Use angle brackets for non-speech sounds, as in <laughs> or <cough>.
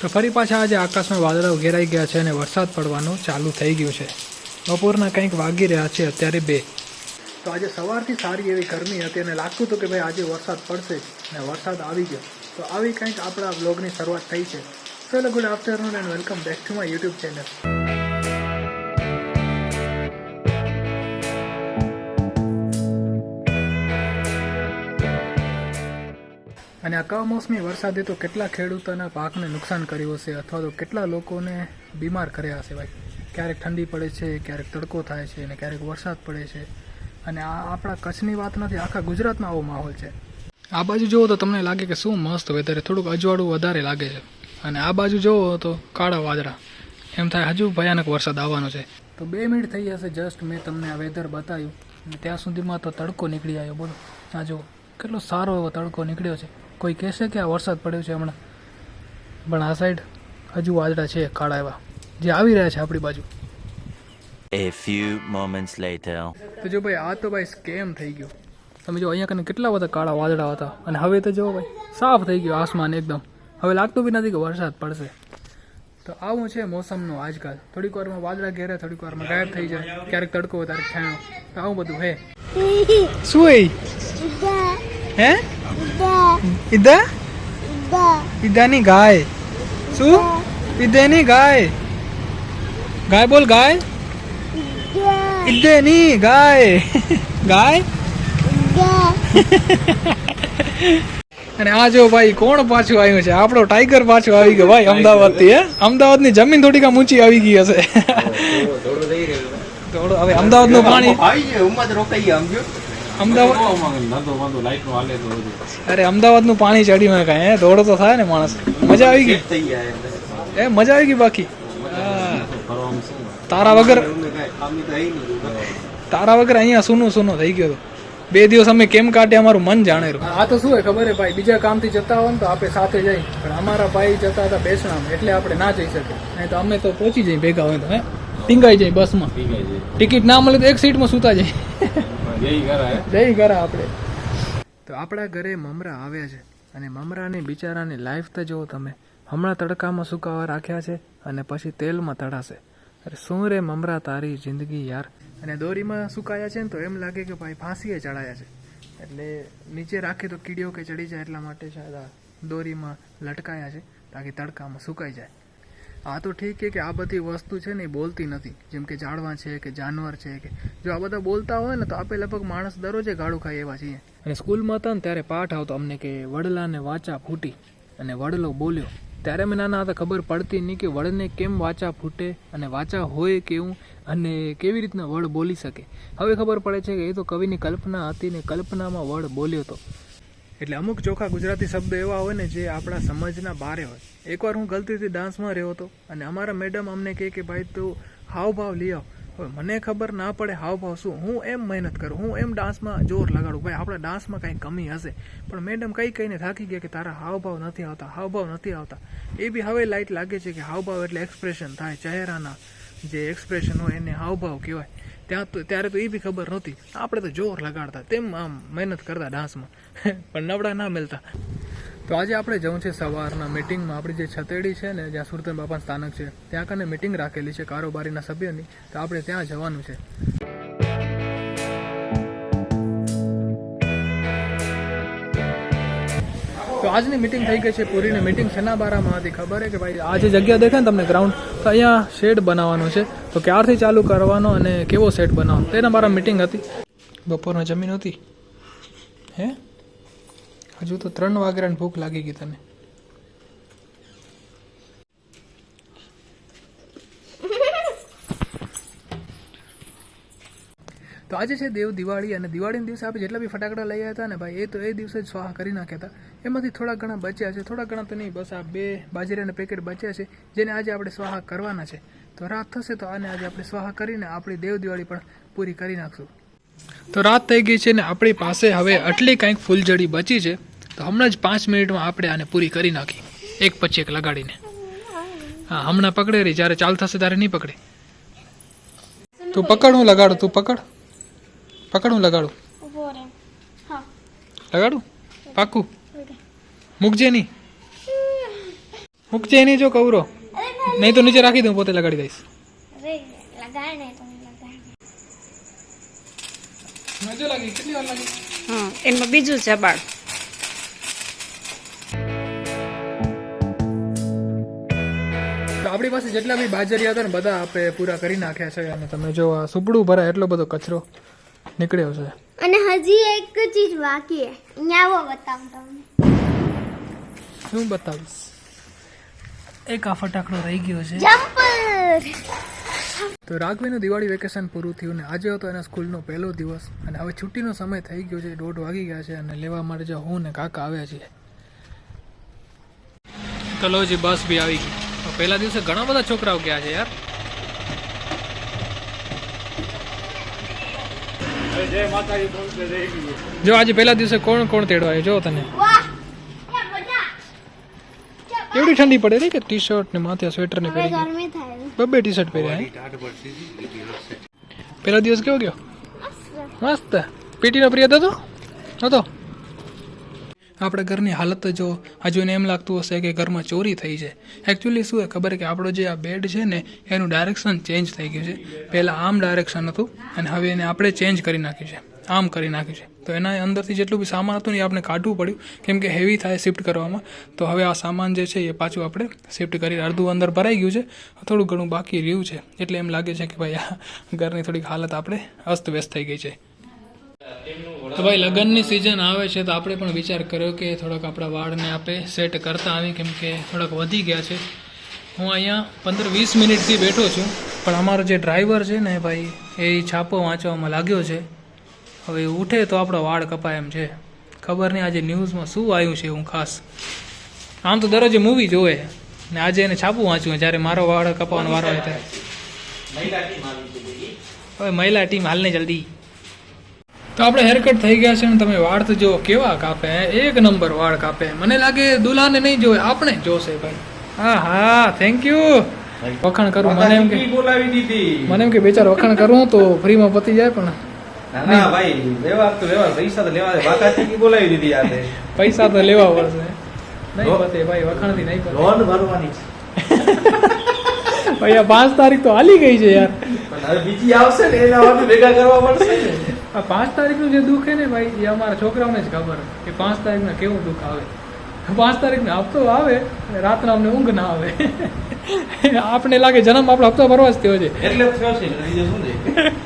તો ફરી પાછા આજે આકાશમાં વાદળો ઘેરાઈ ગયા છે અને વરસાદ પડવાનું ચાલુ થઈ ગયું છે. બપોરના કંઈક વાગી રહ્યા છે, અત્યારે બે. તો આજે સવારથી સારી એવી ગરમી હતી અને લાગતું હતું કે ભાઈ આજે વરસાદ પડશે અને વરસાદ આવી ગયો. તો આવી કંઈક આપણા બ્લોગની શરૂઆત થઈ છે. ચલો good afternoon and welcome back to my YouTube channel આ કમોસમી વરસાદે તો કેટલા ખેડૂતોના પાકને નુકસાન કર્યું હશે અથવા તો કેટલા લોકોને બીમાર કર્યા હશે ભાઈ? ક્યારેક ઠંડી પડે છે, ક્યારેક તડકો થાય છે અને ક્યારેક વરસાદ પડે છે. અને આ આપણા કચ્છની વાત નથી, આખા ગુજરાતમાં આવો માહોલ છે. આ બાજુ જુઓ તો તમને લાગે કે શું મસ્ત વેધર થોડુંક અજવાળું વધારે લાગે છે. અને આ બાજુ જુઓ તો કાળા વાદળા. એમ થાય હજુ ભયાનક વરસાદ આવવાનો છે. તો બે મિનિટ થઈ જશે જસ્ટ મેં તમને આ વેધર બતાવ્યું. ત્યાં સુધીમાં તો તડકો નીકળી આવ્યો. બોલો. આ જુઓ, કેટલો સારો એવો તડકો નીકળ્યો છે. કોઈ કહેશે કે આ વરસાદ પડ્યો છે હમણાં? પણ આ સાઈડ હજુ વાદળા છે કાળા એવા. જે આવી રહ્યા છે આપણી બાજુ. A few moments later. તો જો ભાઈ આ તો ભાઈ સ્કેમ થઈ ગયો. તમે જો અહીંયા કને કેટલા બધા કાળા વાદળા હતા. અને હવે તો જો ભાઈ સાફ થઈ ગયો આસમાન એકદમ. હવે લાગતું બી નથી કે વરસાદ પડશે. તો આવું છે મોસમનું આજકાલ. થોડીક વારમાં વાદળા ઘેરે થોડીક વારમાં ગાયબ થઈ જાય. ક્યારેક તડકો વધારે છાંયો તો આવું બધું હે? <laughs> શું હે? ઈદા. ઈદાની ગાય. શું? ઈદેની ગાય. ગાય બોલ ગાય. ઈદેની ગાય. ગાય? અને આ જો ભાઈ કોણ પાછું આવ્યું છે? આપણો ટાઈગર પાછું આવી ગયો ભાઈ અમદાવાદથી અમદાવાદની જમીન થોડીક ઊંચી આવી ગઈ હશે. થોડું હવે અમદાવાદનું પાણી રોકાઈ ગયા અમદાવાદ અરે અમદાવાદનું પાણી ચડ્યું હે કાંઈ દોડો તો થાય ને માણસ. મજા આવી ગઈ? એ મજા આવી ગઈ બાકી? તારા વગર. તારા વગર અહીંયા સૂનું સૂનો થઈ ગયો બે દિવસ અમે કેમ કાઢ્યા અમારું મન જાણે આ તો શું હોય ખબર હે ભાઈ બીજા કામથી જતા હોય ને તો આપણે સાથે જઈ. પણ અમારા ભાઈ જતા હતા બેસણામ એટલે આપણે ના જઈ શકીએ. નહીં તો અમે તો પહોંચી જઈએ ભેગા હોય તો હે? ટીંગાઈ જાય બસમાં. ટિકિટ ના મળે તો એક સીટમાં સૂતા જાય જય ઘરા. આપણે. તો આપણા ઘરે મમરા આવ્યા છે. અને મમરાની બિચારાની લાઈફ તો જુઓ તમે. હમણાં તડકામાં સુકાવા રાખ્યા છે અને પછી તેલમાં તળાશે અરે શું રે મમરા તારી જિંદગી યાર. અને દોરીમાં સુકાયા છે ને તો એમ લાગે કે ભાઈ ફાંસીએ ચડાયા છે. એટલે નીચે રાખે તો કીડીઓ કે ચડી જાય એટલા માટે શાયદ દોરીમાં લટકાયા છે, તાકી તડકામાં સુકાઈ જાય. આ તો ઠીક છે કે આ બધી વસ્તુ છે ને એ બોલતી નથી. જેમ કે ઝાડવા છે કે જાનવર છે કે જો આ બધા બોલતા હોય ને તો આપણે લગભગ માણસ દરરોજે ગાળું ખાય એવા છીએ. અને સ્કૂલમાં હતા ને ત્યારે પાઠ આવતો અમને કે વડલાને વાચા ફૂટી અને વડલો બોલ્યો. ત્યારે અમે નાના હતા, ખબર પડતી નહીં કે વડને કેમ વાચા ફૂટે અને વાચા હોય કેવું અને કેવી રીતના વડ બોલી શકે. હવે ખબર પડે છે કે એ તો કવિની કલ્પના હતી ને કલ્પનામાં વડ બોલ્યો હતો એટલે અમુક ચોખા ગુજરાતી શબ્દ એવા હોય ને જે આપણા સમજના બારે હોય. એકવાર હું ગલતીથી ડાન્સમાં રહ્યો હતો અને અમારા મેડમ અમને કહે કે, ભાઈ, તું હાવભાવ લઈ આવ. હવે મને ખબર ના પડે હાવભાવ શું. હું એમ મહેનત કરું, હું એમ ડાન્સમાં જોર લગાડું. ભાઈ, આપણા ડાન્સમાં કાંઈ કમી હશે. પણ મેડમ કંઈ કહીને થાકી ગયા કે, તારા હાવભાવ નથી આવતા, હાવભાવ નથી આવતા. એ બી હવે લાઇટ લાગે છે કે, હાવભાવ એટલે એક્સપ્રેશન થાય. ચહેરાના જે એક્સપ્રેશન હોય એને હાવભાવ કહેવાય. ત્યાં તો ત્યારે તો એ બી ખબર નહોતી. આપણે તો જોર લગાડતા, તેમ આમ મહેનત કરતા ડાન્સમાં. <laughs> પણ નબળા ના મળતા તો આજે આપણે જવું છે સવારના મિટિંગમાં આપણી જે છતેડી છે ને, જ્યાં સુરતન બાપાનું સ્થાનક છે, ત્યાં કને મિટિંગ રાખેલી છે કારોબારીના સભ્યની. તો આપણે ત્યાં જવાનું છે. તો આજની મિટિંગ થઈ ગઈ છે પૂરીની મિટિંગ શેના બારામાં હતી ખબર છે કે ભાઈ આ જે જગ્યા દેખાય ને તમને ગ્રાઉન્ડ તો અહીંયા શેડ બનાવવાનો છે. તો ક્યારથી ચાલુ કરવાનો અને કેવો શેડ બનાવવાનો? તેના બારા મિટિંગ હતી. બપોરના જમીન હતી. હે? હજુ તો ત્રણ વાગ્યાની ભૂખ લાગી ગઈ તને. તો આજે છે દેવ દિવાળી અને દિવાળીના દિવસે આપણે જેટલા બી ફટાકડા લઈ આવ્યા હતા ને ભાઈ, એ તો એ દિવસે જ સ્વાહા કરી નાખ્યા હતા. એમાંથી થોડા ઘણા બચ્યા છે, થોડા ઘણા તો નહીં, બસ આ બે બાજરાના પેકેટ બચ્યા છે, જેને આજે આપણે સ્વાહા કરવાના છે. તો રાત થશે તો આને આજે આપણે સ્વાહા કરીને આપણી દેવ દિવાળી પણ પૂરી કરી નાખશું. તો રાત થઈ ગઈ છે ને આપણી પાસે હવે આટલી કંઈક ફૂલઝડી બચી છે, તો હમણાં જ પાંચ મિનિટમાં આપણે આને પૂરી કરી નાખી. એક પછી એક લગાડીને. હા, હમણાં પકડે રહી જ્યારે ચાલ થશે ત્યારે નહીં પકડે. તું પકડ, હું લગાડું, તું પકડ. પકડ હું લગાડું? ઊભો રહે. હા. લગાડું? પાકું? મૂકજે નહીં મૂકજે નહીં જો કવરો. નહીં તો નીચે રાખી દઉં પોતે લગાડી દઈશ. અરે લગાડ ને તો લગાડ. મજા લાગી કેટલી વાર લાગી? હા એમાં બીજું જબાડ તો આપણી પાસે જેટલા બી બાજરિયા હતા ને બધા આપણે પૂરા કરી નાખ્યા છે. અને તમે જો આ સુપડું ભરાય એટલો બધો કચરો. નીકળ્યો છે. અને હજી એક ચીજ બાકી છે. આવો બતાવું તમને. શું બતાવીશ? એક આ ફટાકડો રહી ગયો છે. જમ્પર! તો રાઘવીનું દિવાળી વેકેશન પૂરું થયું ને આજે હતો એના સ્કૂલનો પહેલો દિવસ. અને હવે છુટ્ટીનો સમય થઈ ગયો છે દોઢ વાગી ગયા છે અને લેવા માટે જો હું ને કાકા આવ્યા છીએ. તો લો જી બસ બી આવી ગઈ. પહેલા દિવસે ઘણા બધા છોકરાઓ ગયા છે યાર. જો આજે પહેલા દિવસે કોણ કોણ તેડવા આવ્યો? જો તને. એવડી ઠંડી પડે રહી કે ટી શર્ટ ને માથે સ્વેટર ને પહેરી બબ્બે ટી શર્ટ પહેર્યા પહેલા દિવસ કેવો ગયો? મસ્ત. પીટીનો પ્રિય હતો હતો? આપણે ઘરની હાલત જો હજુ એને એમ લાગતું હશે કે ઘરમાં ચોરી થઈ છે. એકચ્યુઅલી શું એ ખબર કે આપણો જે આ બેડ છે ને, એનું ડાયરેક્શન ચેન્જ થઈ ગયું છે. પહેલાં આમ ડાયરેક્શન હતું અને હવે એને આપણે ચેન્જ કરી નાખ્યું છે. આમ કરી નાખ્યું છે. તો એના અંદરથી જેટલું બી સામાન હતું ને એ આપણે કાઢવું પડ્યું. કેમ કે હેવી થાય શિફ્ટ કરવામાં. તો હવે આ સામાન જે છે એ પાછું આપણે શિફ્ટ કરી અડધું અંદર ભરાઈ ગયું છે. થોડું ઘણું બાકી રહ્યું છે. એટલે એમ લાગે છે કે ભાઈ આ ઘરની થોડીક હાલત આપણે અસ્તવ્યસ્ત થઈ ગઈ છે. તો ભાઈ લગ્નની સિઝન આવે છે તો આપણે પણ વિચાર કર્યો કે થોડાક આપણા વાળને આપણે સેટ કરતા આવી કેમ કે થોડાક વધી ગયા છે. હું અહીંયા પંદર વીસ મિનિટથી બેઠો છું પણ અમારો જે ડ્રાઈવર છે ને ભાઈ એ છાપો વાંચવામાં લાગ્યો છે. હવે એ ઉઠે તો આપણો વાળ કપાય એમ છે. ખબર નહીં આજે ન્યૂઝમાં શું આવ્યું છે હું ખાસ. આમ તો દરરોજ મૂવી જોવે ને આજે એને છાપું વાંચ્યું જ્યારે મારો વાળ કપાવાનો વારો હોય ત્યારે. હવે મહિલા ટીમ હાલને જલ્દી. તો આપણે હેરકટ થઈ ગયા છે ને તમે વાળ તો જો કેવા કાપે એક નંબર વાળ કાપે મને લાગે દુલાને નહીં જોવે આપણે જોશે ભાઈ. હા હા થેન્ક યુ વખાણ કરું મને એમ કે બોલાવી દીધી. મને એમ કે બેચાર વખાણ કરું તો ફ્રીમાં પતી જાય પણ ના ભાઈ તો પૈસા તો લેવા બોલાવી દીધી પૈસા તો લેવા પડશે. નહીં પતે ભાઈ વખાણથી નહીં પતે. લોન ભરવાની છે. ભાઈ આ પાંચ તારીખ તો હાલી ગઈ છે યાર. હવે બીજી આવશે ને એના ભેગા કરવા પડશે આ પાંચ તારીખનું જે દુઃખ છે ને ભાઈ, એ અમારા છોકરાઓને જ ખબર કે પાંચ તારીખના કેવું દુઃખ આવે. પાંચ તારીખને હપ્તો આવે અને રાતના અમને ઊંઘ ના આવે. <laughs> આપણે લાગે જન્મ આપણો હપ્તો ભરવા જ થયો છે. એટલે થયો છે?